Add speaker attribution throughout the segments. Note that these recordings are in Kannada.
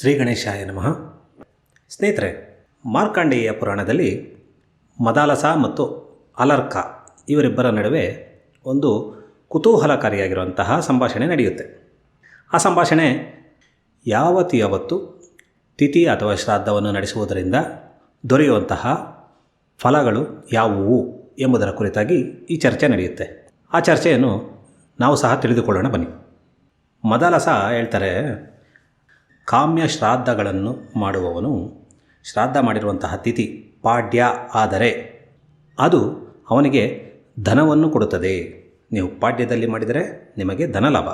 Speaker 1: ಶ್ರೀ ಗಣೇಶಾಯ ನಮಃ. ಸ್ನೇಹಿತರೆ, ಮಾರ್ಕಾಂಡೇಯ ಪುರಾಣದಲ್ಲಿ ಮದಾಲಸ ಮತ್ತು ಅಲರ್ಕ ಇವರಿಬ್ಬರ ನಡುವೆ ಒಂದು ಕುತೂಹಲಕಾರಿಯಾಗಿರುವಂತಹ ಸಂಭಾಷಣೆ ನಡೆಯುತ್ತೆ. ಆ ಸಂಭಾಷಣೆ ಯಾವತ್ತು ಯಾವತ್ತು, ತಿಥಿ ಅಥವಾ ಶ್ರಾದ್ದವನ್ನು ನಡೆಸುವುದರಿಂದ ದೊರೆಯುವಂತಹ ಫಲಗಳು ಯಾವುವು ಎಂಬುದರ ಕುರಿತಾಗಿ ಈ ಚರ್ಚೆ ನಡೆಯುತ್ತೆ. ಆ ಚರ್ಚೆಯನ್ನು ನಾವು ಸಹ ತಿಳಿದುಕೊಳ್ಳೋಣ ಬನ್ನಿ. ಮದಾಲಸ ಹೇಳ್ತಾರೆ ಕಾಮ್ಯ ಶ್ರಾದ್ದಗಳನ್ನು ಮಾಡುವವನು ಶ್ರಾದ್ದ ಮಾಡಿರುವಂತಹ ತಿಥಿ ಪಾಡ್ಯ ಆದರೆ ಅದು ಅವನಿಗೆ ಧನವನ್ನು ಕೊಡುತ್ತದೆ. ನೀವು ಪಾಡ್ಯದಲ್ಲಿ ಮಾಡಿದರೆ ನಿಮಗೆ ಧನ ಲಾಭ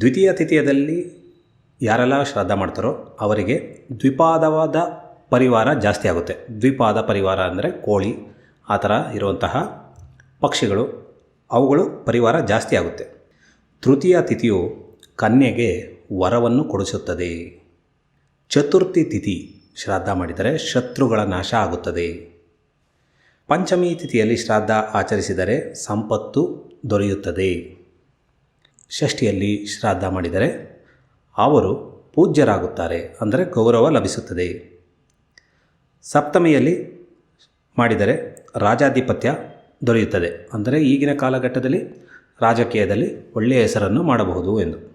Speaker 1: ದ್ವಿತೀಯ ತಿಥಿಯದಲ್ಲಿ ಯಾರೆಲ್ಲ ಶ್ರಾದ್ದ ಮಾಡ್ತಾರೋ ಅವರಿಗೆ ದ್ವಿಪಾದವಾದ ಪರಿವಾರ ಜಾಸ್ತಿ ಆಗುತ್ತೆ. ದ್ವಿಪಾದ ಪರಿವಾರ ಅಂದರೆ ಕೋಳಿ, ಆ ಥರ ಇರುವಂತಹ ಪಕ್ಷಿಗಳು, ಅವುಗಳು ಪರಿವಾರ ಜಾಸ್ತಿ ಆಗುತ್ತೆ. ತೃತೀಯ ತಿಥಿಯು ಕನ್ಯೆಗೆ ವರವನ್ನು ಕೊಡಿಸುತ್ತದೆ. ಚತುರ್ಥಿ ತಿಥಿ ಶ್ರಾದ್ದ ಮಾಡಿದರೆ ಶತ್ರುಗಳ ನಾಶ ಆಗುತ್ತದೆ. ಪಂಚಮಿ ತಿಥಿಯಲ್ಲಿ ಶ್ರಾದ್ದ ಆಚರಿಸಿದರೆ ಸಂಪತ್ತು ದೊರೆಯುತ್ತದೆ. ಷಷ್ಠಿಯಲ್ಲಿ ಶ್ರಾದ್ದ ಮಾಡಿದರೆ ಅವರು ಪೂಜ್ಯರಾಗುತ್ತಾರೆ ಅಂದರೆ ಗೌರವ ಲಭಿಸುತ್ತದೆ. ಸಪ್ತಮಿಯಲ್ಲಿ ಮಾಡಿದರೆ ರಾಜಾಧಿಪತ್ಯ ದೊರೆಯುತ್ತದೆ ಅಂದರೆ ಈಗಿನ ಕಾಲಘಟ್ಟದಲ್ಲಿ ರಾಜಕೀಯದಲ್ಲಿ ಒಳ್ಳೆಯ ಹೆಸರನ್ನು ಮಾಡಬಹುದು ಎಂದು.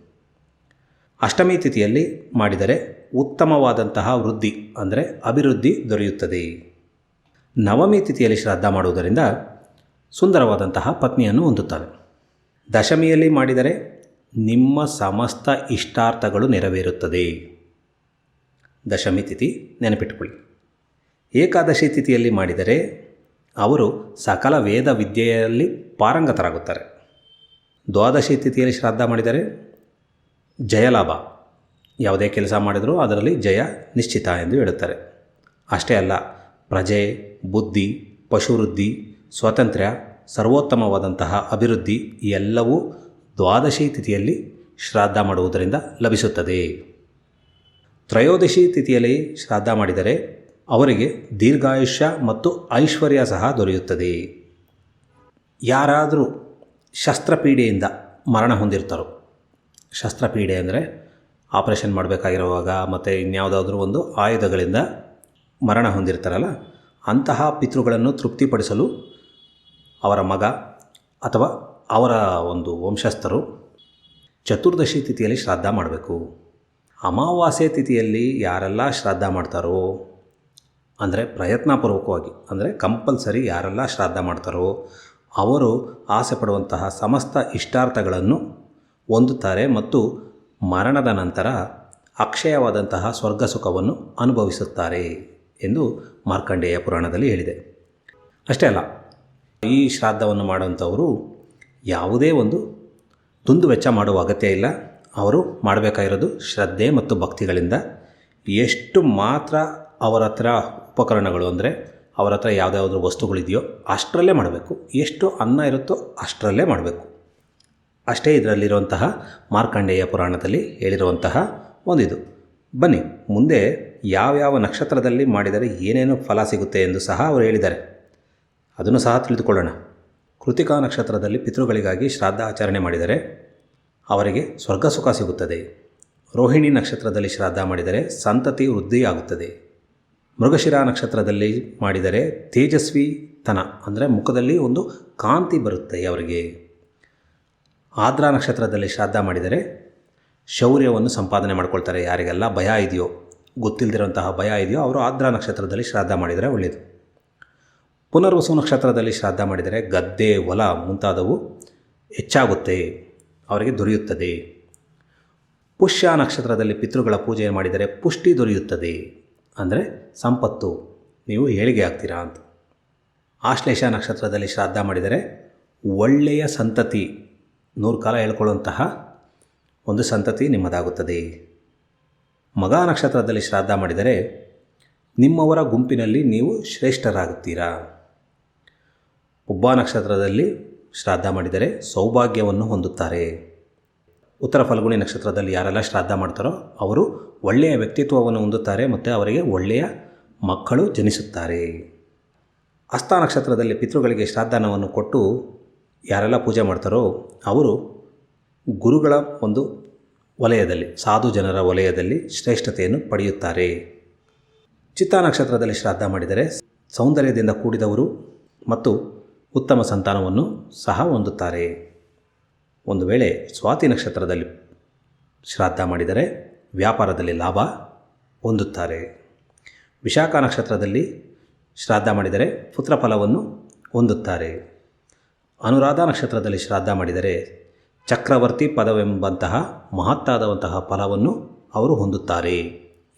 Speaker 1: ಅಷ್ಟಮಿ ತಿಥಿಯಲ್ಲಿ ಮಾಡಿದರೆ ಉತ್ತಮವಾದಂತಹ ವೃದ್ಧಿ, ಅಂದರೆ ಅಭಿವೃದ್ಧಿ ದೊರೆಯುತ್ತದೆ. ನವಮಿ ತಿಥಿಯಲ್ಲಿ ಶ್ರಾದ್ದ ಮಾಡುವುದರಿಂದ ಸುಂದರವಾದಂತಹ ಪತ್ನಿಯನ್ನು ಹೊಂದುತ್ತಾನೆ ದಶಮಿಯಲ್ಲಿ ಮಾಡಿದರೆ ನಿಮ್ಮ ಸಮಸ್ತ ಇಷ್ಟಾರ್ಥಗಳು ನೆರವೇರುತ್ತದೆ. ದಶಮಿ ತಿಥಿ ನೆನಪಿಟ್ಟುಕೊಳ್ಳಿ. ಏಕಾದಶಿ ತಿಥಿಯಲ್ಲಿ ಮಾಡಿದರೆ ಅವರು ಸಕಲ ವೇದ ವಿದ್ಯೆಯಲ್ಲಿ ಪಾರಂಗತರಾಗುತ್ತಾರೆ. ದ್ವಾದಶಿ ತಿಥಿಯಲ್ಲಿ ಶ್ರಾದ್ದ ಮಾಡಿದರೆ ಜಯಲಾಭ. ಯಾವುದೇ ಕೆಲಸ ಮಾಡಿದರೂ ಅದರಲ್ಲಿ ಜಯ ನಿಶ್ಚಿತ ಎಂದು ಹೇಳುತ್ತಾರೆ. ಅಷ್ಟೇ ಅಲ್ಲ, ಪ್ರಜೆ, ಬುದ್ಧಿ, ಪಶುವೃದ್ಧಿ, ಸ್ವಾತಂತ್ರ್ಯ, ಸರ್ವೋತ್ತಮವಾದಂತಹ ಅಭಿವೃದ್ಧಿ ಎಲ್ಲವೂ ದ್ವಾದಶಿ ತಿಥಿಯಲ್ಲಿ ಶ್ರಾದ್ದ ಮಾಡುವುದರಿಂದ ಲಭಿಸುತ್ತದೆ. ತ್ರಯೋದಶಿ ತಿಥಿಯಲ್ಲಿ ಶ್ರಾದ್ದ ಮಾಡಿದರೆ ಅವರಿಗೆ ದೀರ್ಘಾಯುಷ್ಯ ಮತ್ತು ಐಶ್ವರ್ಯ ಸಹ ದೊರೆಯುತ್ತದೆ. ಯಾರಾದರೂ ಶಸ್ತ್ರಪೀಡೆಯಿಂದ ಮರಣ ಹೊಂದಿರ್ತಾರೋ ಶಸ್ತ್ರಪೀಡೆ ಅಂದರೆ ಆಪರೇಷನ್ ಮಾಡಬೇಕಾಗಿರುವಾಗ ಮತ್ತು ಇನ್ಯಾವುದಾದ್ರೂ ಒಂದು ಆಯುಧಗಳಿಂದ ಮರಣ ಹೊಂದಿರ್ತಾರಲ್ಲ, ಅಂತಹ ಪಿತೃಗಳನ್ನು ತೃಪ್ತಿಪಡಿಸಲು ಅವರ ಮಗ ಅಥವಾ ಅವರ ಒಂದು ವಂಶಸ್ಥರು ಚತುರ್ದಶಿ ತಿಥಿಯಲ್ಲಿ ಶ್ರಾದ್ದ ಮಾಡಬೇಕು. ಅಮಾವಾಸ್ಯೆ ತಿಥಿಯಲ್ಲಿ ಯಾರೆಲ್ಲ ಶ್ರಾದ್ದ ಮಾಡ್ತಾರೋ, ಅಂದರೆ ಪ್ರಯತ್ನಪೂರ್ವಕವಾಗಿ, ಅಂದರೆ ಕಂಪಲ್ಸರಿ ಯಾರೆಲ್ಲ ಶ್ರಾದ್ದ ಮಾಡ್ತಾರೋ, ಅವರು ಆಸೆ ಪಡುವಂತಹ ಸಮಸ್ತ ಇಷ್ಟಾರ್ಥಗಳನ್ನು ಹೊಂದುತ್ತಾರೆ ಮತ್ತು ಮರಣದ ನಂತರ ಅಕ್ಷಯವಾದಂತಹ ಸ್ವರ್ಗ ಸುಖವನ್ನು ಅನುಭವಿಸುತ್ತಾರೆ ಎಂದು ಮಾರ್ಕಂಡೇಯ ಪುರಾಣದಲ್ಲಿ ಹೇಳಿದೆ. ಅಷ್ಟೇ ಅಲ್ಲ, ಈ ಶ್ರಾದ್ದವನ್ನು ಮಾಡುವಂಥವರು ಯಾವುದೇ ಒಂದು ದುಂದು ವೆಚ್ಚ ಮಾಡುವ ಅಗತ್ಯ ಇಲ್ಲ. ಅವರು ಮಾಡಬೇಕಾಗಿರೋದು ಶ್ರದ್ಧೆ ಮತ್ತು ಭಕ್ತಿಗಳಿಂದ. ಎಷ್ಟು ಮಾತ್ರ ಅವರ ಹತ್ರ ಉಪಕರಣಗಳು ಅಂದರೆ ಅವರ ಹತ್ರ ಯಾವುದಾದ್ರು ವಸ್ತುಗಳಿದೆಯೋ ಅಷ್ಟರಲ್ಲೇ ಮಾಡಬೇಕು. ಎಷ್ಟು ಅನ್ನ ಇರುತ್ತೋ ಅಷ್ಟರಲ್ಲೇ ಮಾಡಬೇಕು. ಅಷ್ಟೇ ಇದರಲ್ಲಿರುವಂತಹ ಮಾರ್ಕಂಡೇಯ ಪುರಾಣದಲ್ಲಿ ಹೇಳಿರುವಂತಹ ಒಂದಿದು. ಬನ್ನಿ, ಮುಂದೆ ಯಾವ್ಯಾವ ನಕ್ಷತ್ರದಲ್ಲಿ ಮಾಡಿದರೆ ಏನೇನು ಫಲ ಸಿಗುತ್ತೆ ಎಂದು ಸಹ ಅವರು ಹೇಳಿದ್ದಾರೆ. ಅದನ್ನು ಸಹ ತಿಳಿದುಕೊಳ್ಳೋಣ. ಕೃತಿಕಾ ನಕ್ಷತ್ರದಲ್ಲಿ ಪಿತೃಗಳಿಗಾಗಿ ಶ್ರಾದ್ದ ಆಚರಣೆ ಮಾಡಿದರೆ ಅವರಿಗೆ ಸ್ವರ್ಗ ಸುಖ ಸಿಗುತ್ತದೆ. ರೋಹಿಣಿ ನಕ್ಷತ್ರದಲ್ಲಿ ಶ್ರಾದ್ದ ಮಾಡಿದರೆ ಸಂತತಿ ವೃದ್ಧಿಯಾಗುತ್ತದೆ. ಮೃಗಶಿರ ನಕ್ಷತ್ರದಲ್ಲಿ ಮಾಡಿದರೆ ತೇಜಸ್ವಿತನ, ಅಂದರೆ ಮುಖದಲ್ಲಿ ಒಂದು ಕಾಂತಿ ಬರುತ್ತೆ ಅವರಿಗೆ. ಆದ್ರಾ ನಕ್ಷತ್ರದಲ್ಲಿ ಶ್ರಾದ್ದ ಮಾಡಿದರೆ ಶೌರ್ಯವನ್ನು ಸಂಪಾದನೆ ಮಾಡ್ಕೊಳ್ತಾರೆ. ಯಾರಿಗೆಲ್ಲ ಭಯ ಇದೆಯೋ ಗೊತ್ತಿಲ್ಲದಿರುವಂತಹ ಭಯ ಇದೆಯೋ ಅವರು ಆದ್ರಾ ನಕ್ಷತ್ರದಲ್ಲಿ ಶ್ರಾದ್ದ ಮಾಡಿದರೆ ಒಳ್ಳೆಯದು ಪುನರ್ವಸು ನಕ್ಷತ್ರದಲ್ಲಿ ಶ್ರಾದ್ದ ಮಾಡಿದರೆ ಗದ್ದೆ, ಹೊಲ ಮುಂತಾದವು ಹೆಚ್ಚಾಗುತ್ತೆ, ಅವರಿಗೆ ದೊರೆಯುತ್ತದೆ. ಪುಷ್ಯ ನಕ್ಷತ್ರದಲ್ಲಿ ಪಿತೃಗಳ ಪೂಜೆ ಮಾಡಿದರೆ ಪುಷ್ಟಿ ದೊರೆಯುತ್ತದೆ. ಅಂದರೆ ಸಂಪತ್ತು, ನೀವು ಏಳಿಗೆ ಆಗ್ತೀರಾ ಅಂತ. ಆಶ್ಲೇಷ ನಕ್ಷತ್ರದಲ್ಲಿ ಶ್ರಾದ್ದ ಮಾಡಿದರೆ ಒಳ್ಳೆಯ ಸಂತತಿ ನೂರು ಕಾಲ ಹೇಳ್ಕೊಳ್ಳುವಂತಹ ಒಂದು ಸಂತತಿ ನಿಮ್ಮದಾಗುತ್ತದೆ. ಮಗ ನಕ್ಷತ್ರದಲ್ಲಿ ಶ್ರಾದ್ದ ಮಾಡಿದರೆ ನಿಮ್ಮವರ ಗುಂಪಿನಲ್ಲಿ ನೀವು ಶ್ರೇಷ್ಠರಾಗುತ್ತೀರಾ? ಒಬ್ಬ ನಕ್ಷತ್ರದಲ್ಲಿ ಶ್ರಾದ್ದ ಮಾಡಿದರೆ ಸೌಭಾಗ್ಯವನ್ನು ಹೊಂದುತ್ತಾರೆ. ಉತ್ತರ ಫಲ್ಗುಣಿ ನಕ್ಷತ್ರದಲ್ಲಿ ಯಾರೆಲ್ಲ ಶ್ರಾದ್ದ ಮಾಡ್ತಾರೋ ಅವರು ಒಳ್ಳೆಯ ವ್ಯಕ್ತಿತ್ವವನ್ನು ಹೊಂದುತ್ತಾರೆ ಮತ್ತು ಅವರಿಗೆ ಒಳ್ಳೆಯ ಮಕ್ಕಳು ಜನಿಸುತ್ತಾರೆ. ಹಸ್ತ ನಕ್ಷತ್ರದಲ್ಲಿ ಪಿತೃಗಳಿಗೆ ಶ್ರಾದ್ದಾನವನ್ನು ಕೊಟ್ಟು ಯಾರೆಲ್ಲ ಪೂಜೆ ಮಾಡ್ತಾರೋ ಅವರು ಗುರುಗಳ ಒಂದು ವಲಯದಲ್ಲಿ, ಸಾಧು ಜನರ ವಲಯದಲ್ಲಿ ಶ್ರೇಷ್ಠತೆಯನ್ನು ಪಡೆಯುತ್ತಾರೆ. ಚಿತ್ತಾ ನಕ್ಷತ್ರದಲ್ಲಿ ಶ್ರಾದ್ದ ಮಾಡಿದರೆ ಸೌಂದರ್ಯದಿಂದ ಕೂಡಿದವರು ಮತ್ತು ಉತ್ತಮ ಸಂತಾನವನ್ನು ಸಹ ಹೊಂದುತ್ತಾರೆ. ಒಂದು ವೇಳೆ ಸ್ವಾತಿ ನಕ್ಷತ್ರದಲ್ಲಿ ಶ್ರಾದ್ದ ಮಾಡಿದರೆ ವ್ಯಾಪಾರದಲ್ಲಿ ಲಾಭ ಹೊಂದುತ್ತಾರೆ. ವಿಶಾಖ ನಕ್ಷತ್ರದಲ್ಲಿ ಶ್ರಾದ್ದ ಮಾಡಿದರೆ ಪುತ್ರಫಲವನ್ನು ಹೊಂದುತ್ತಾರೆ. ಅನುರಾಧ ನಕ್ಷತ್ರದಲ್ಲಿ ಶ್ರಾದ್ದ ಮಾಡಿದರೆ ಚಕ್ರವರ್ತಿ ಪದವೆಂಬಂತಹ ಮಹತ್ತಾದವಂತಹ ಫಲವನ್ನು ಅವರು ಹೊಂದುತ್ತಾರೆ.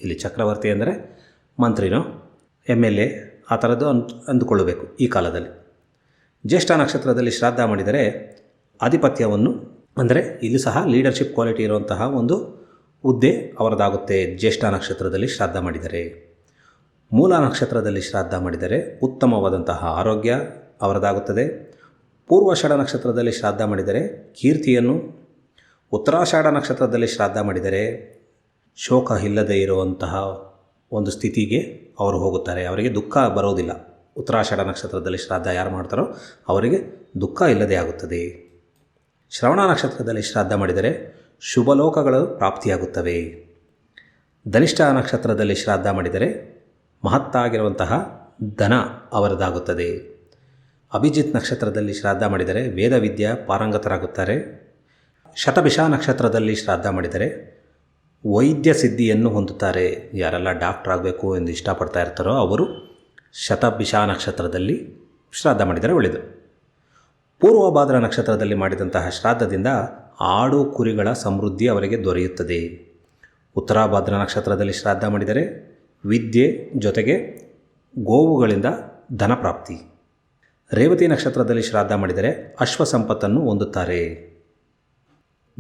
Speaker 1: ಇಲ್ಲಿ ಚಕ್ರವರ್ತಿ ಅಂದರೆ ಮಂತ್ರಿನೋ ಎಂ ಎಲ್ ಎ ಆ ಥರದ್ದು ಅನ್, ಅಂದುಕೊಳ್ಳಬೇಕು ಈ ಕಾಲದಲ್ಲಿ. ಜ್ಯೇಷ್ಠ ನಕ್ಷತ್ರದಲ್ಲಿ ಶ್ರಾದ್ದ ಮಾಡಿದರೆ ಆಧಿಪತ್ಯವನ್ನು, ಅಂದರೆ ಇಲ್ಲಿ ಸಹ ಲೀಡರ್ಶಿಪ್ ಕ್ವಾಲಿಟಿ ಇರುವಂತಹ ಒಂದು ಹುದ್ದೆ ಅವರದಾಗುತ್ತೆ ಜ್ಯೇಷ್ಠ ನಕ್ಷತ್ರದಲ್ಲಿ ಶ್ರಾದ್ದ ಮಾಡಿದರೆ. ಮೂಲ ನಕ್ಷತ್ರದಲ್ಲಿ ಶ್ರಾದ್ದ ಮಾಡಿದರೆ ಉತ್ತಮವಾದಂತಹ ಆರೋಗ್ಯ ಅವರದಾಗುತ್ತದೆ. ಪೂರ್ವಾಷಾಢ ನಕ್ಷತ್ರದಲ್ಲಿ ಶ್ರಾದ್ದ ಮಾಡಿದರೆ ಕೀರ್ತಿಯನ್ನು, ಉತ್ತರಾಷಾಢ ನಕ್ಷತ್ರದಲ್ಲಿ ಶ್ರಾದ್ದ ಮಾಡಿದರೆ ಶೋಕ ಇಲ್ಲದೆ ಇರುವಂತಹ ಒಂದು ಸ್ಥಿತಿಗೆ ಅವರು ಹೋಗುತ್ತಾರೆ. ಅವರಿಗೆ ದುಃಖ ಬರೋದಿಲ್ಲ. ಉತ್ತರಾಷಾಢ ನಕ್ಷತ್ರದಲ್ಲಿ ಶ್ರಾದ್ದ ಯಾರು ಮಾಡ್ತಾರೋ ಅವರಿಗೆ ದುಃಖ ಇಲ್ಲದೆ ಆಗುತ್ತದೆ. ಶ್ರವಣ ನಕ್ಷತ್ರದಲ್ಲಿ ಶ್ರಾದ್ದ ಮಾಡಿದರೆ ಶುಭಲೋಕಗಳು ಪ್ರಾಪ್ತಿಯಾಗುತ್ತವೆ. ಧನಿಷ್ಠ ನಕ್ಷತ್ರದಲ್ಲಿ ಶ್ರಾದ್ದ ಮಾಡಿದರೆ ಮಹತ್ತಾಗಿರುವಂತಹ ಧನ ಅವರದಾಗುತ್ತದೆ. ಅಭಿಜಿತ್ ನಕ್ಷತ್ರದಲ್ಲಿ ಶ್ರಾದ್ದ ಮಾಡಿದರೆ ವೇದ ವಿದ್ಯಾ ಪಾರಂಗತರಾಗುತ್ತಾರೆ. ಶತಭಿಷ ನಕ್ಷತ್ರದಲ್ಲಿ ಶ್ರಾದ್ದ ಮಾಡಿದರೆ ವೈದ್ಯ ಸಿದ್ಧಿಯನ್ನು ಹೊಂದುತ್ತಾರೆ. ಯಾರೆಲ್ಲ ಡಾಕ್ಟರ್ ಆಗಬೇಕು ಎಂದು ಇಷ್ಟಪಡ್ತಾ ಇರ್ತಾರೋ ಅವರು ಶತಭಿಷ ನಕ್ಷತ್ರದಲ್ಲಿ ಶ್ರಾದ್ದ ಮಾಡಿದರೆ ಒಳ್ಳೆಯದು. ಪೂರ್ವಭಾದ್ರ ನಕ್ಷತ್ರದಲ್ಲಿ ಮಾಡಿದಂತಹ ಶ್ರಾದ್ದದಿಂದ ಆಡು ಕುರಿಗಳ ಸಮೃದ್ಧಿ ಅವರಿಗೆ ದೊರೆಯುತ್ತದೆ. ಉತ್ತರಾಭಾದ್ರ ನಕ್ಷತ್ರದಲ್ಲಿ ಶ್ರಾದ್ದ ಮಾಡಿದರೆ ವಿದ್ಯೆ ಜೊತೆಗೆ ಗೋವುಗಳಿಂದ ಧನ ಪ್ರಾಪ್ತಿ. ರೇವತಿ ನಕ್ಷತ್ರದಲ್ಲಿ ಶ್ರಾದ್ದ ಮಾಡಿದರೆ ಅಶ್ವ ಸಂಪತ್ತನ್ನು ಹೊಂದುತ್ತಾರೆ.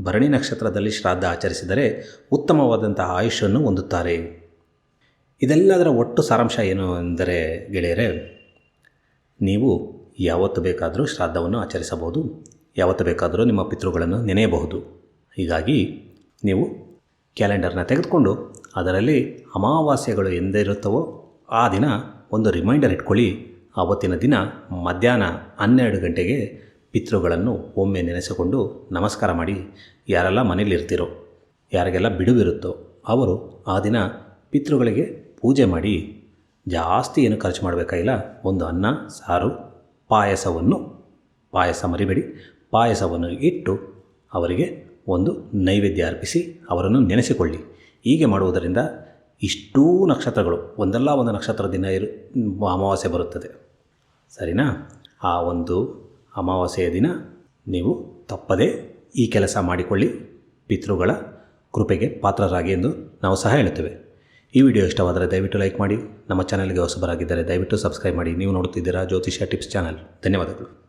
Speaker 1: ಭರಣಿ ನಕ್ಷತ್ರದಲ್ಲಿ ಶ್ರಾದ್ದ ಆಚರಿಸಿದರೆ ಉತ್ತಮವಾದಂತಹ ಆಯುಷನ್ನು ಹೊಂದುತ್ತಾರೆ. ಇದೆಲ್ಲದರ ಒಟ್ಟು ಸಾರಾಂಶ ಏನು ಎಂದರೆ ಗೆಳೆಯರೆ, ನೀವು ಯಾವತ್ತು ಬೇಕಾದರೂ ಶ್ರಾದ್ದವನ್ನು ಆಚರಿಸಬಹುದು, ಯಾವತ್ತು ಬೇಕಾದರೂ ನಿಮ್ಮ ಪಿತೃಗಳನ್ನು ನೆನೆಯಬಹುದು. ಹೀಗಾಗಿ ನೀವು ಕ್ಯಾಲೆಂಡರ್ನ ತೆಗೆದುಕೊಂಡು ಅದರಲ್ಲಿ ಅಮಾವಾಸ್ಯೆಗಳು ಎಂದಿರುತ್ತವೋ ಆ ದಿನ ಒಂದು ರಿಮೈಂಡರ್ ಇಟ್ಕೊಳ್ಳಿ. ಆವತ್ತಿನ ದಿನ ಮಧ್ಯಾಹ್ನ ಹನ್ನೆರಡು ಗಂಟೆಗೆ ಪಿತೃಗಳನ್ನು ಒಮ್ಮೆ ನೆನೆಸಿಕೊಂಡು ನಮಸ್ಕಾರ ಮಾಡಿ, ಯಾರೆಲ್ಲ ಮನೇಲಿರ್ತೀರೋ ಯಾರಿಗೆಲ್ಲ ಬಿಡುವಿರುತ್ತೋ ಅವರು ಆ ದಿನ ಪಿತೃಗಳಿಗೆ ಪೂಜೆ ಮಾಡಿ, ಜಾಸ್ತಿ ಏನು ಖರ್ಚು ಮಾಡಬೇಕಾಗಿಲ್ಲ ಒಂದು ಅನ್ನ, ಸಾರು, ಪಾಯಸವನ್ನು, ಪಾಯಸ ಮರಿಬೇಡಿ, ಪಾಯಸವನ್ನು ಇಟ್ಟು ಅವರಿಗೆ ಒಂದು ನೈವೇದ್ಯ ಅರ್ಪಿಸಿ ಅವರನ್ನು ನೆನೆಸಿಕೊಳ್ಳಿ. ಹೀಗೆ ಮಾಡುವುದರಿಂದ ಇಷ್ಟೂ ನಕ್ಷತ್ರಗಳು, ಒಂದಲ್ಲ ಒಂದು ನಕ್ಷತ್ರ ದಿನ ಇರು ಅಮಾವಾಸ್ಯೆ ಬರುತ್ತದೆ. ಸರಿನಾ? ಆ ಒಂದು ಅಮಾವಾಸ್ಯೆಯ ದಿನ ನೀವು ತಪ್ಪದೇ ಈ ಕೆಲಸ ಮಾಡಿಕೊಳ್ಳಿ. ಪಿತೃಗಳ ಕೃಪೆಗೆ ಪಾತ್ರರಾಗಿ ಎಂದು ನಾವು ಸಹ ಹೇಳುತ್ತೇವೆ. ಈ ವಿಡಿಯೋ ಇಷ್ಟವಾದರೆ ದಯವಿಟ್ಟು ಲೈಕ್ ಮಾಡಿ. ನಮ್ಮ ಚಾನಲ್ಗೆ ಹೊಸಬರಾಗಿದ್ದರೆ ದಯವಿಟ್ಟು ಸಬ್ಸ್ಕ್ರೈಬ್ ಮಾಡಿ. ನೀವು ನೋಡುತ್ತಿದ್ದೀರಾ ಜ್ಯೋತಿಷ್ಯ ಟಿಪ್ಸ್ ಚಾನಲ್. ಧನ್ಯವಾದಗಳು.